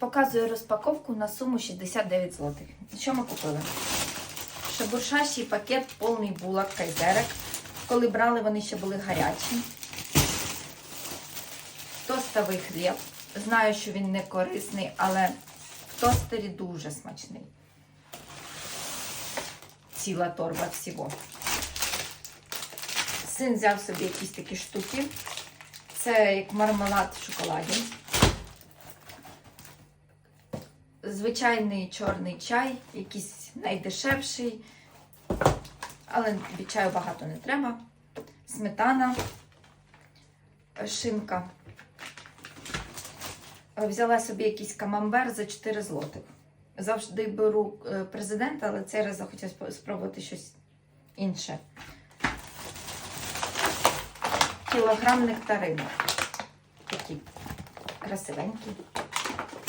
Показую розпаковку на суму 69 злотих. Що ми купили? Шебуршащий пакет повний булок кайзерек. Коли брали, вони ще були гарячі. Тостовий хліб. Знаю, що він не корисний, але в тостері дуже смачний. Ціла торба всього. Син взяв собі якісь такі штуки. Це як мармелад в шоколаді. Звичайний чорний чай, якийсь найдешевший, але від чаю багато не треба. Сметана, шинка. Взяла собі якийсь камамбер за 4 злотих. Завжди беру е, президента, але цей раз захотіла спо- спробувати щось інше. Кілограм нектарину. Такі красивенькі.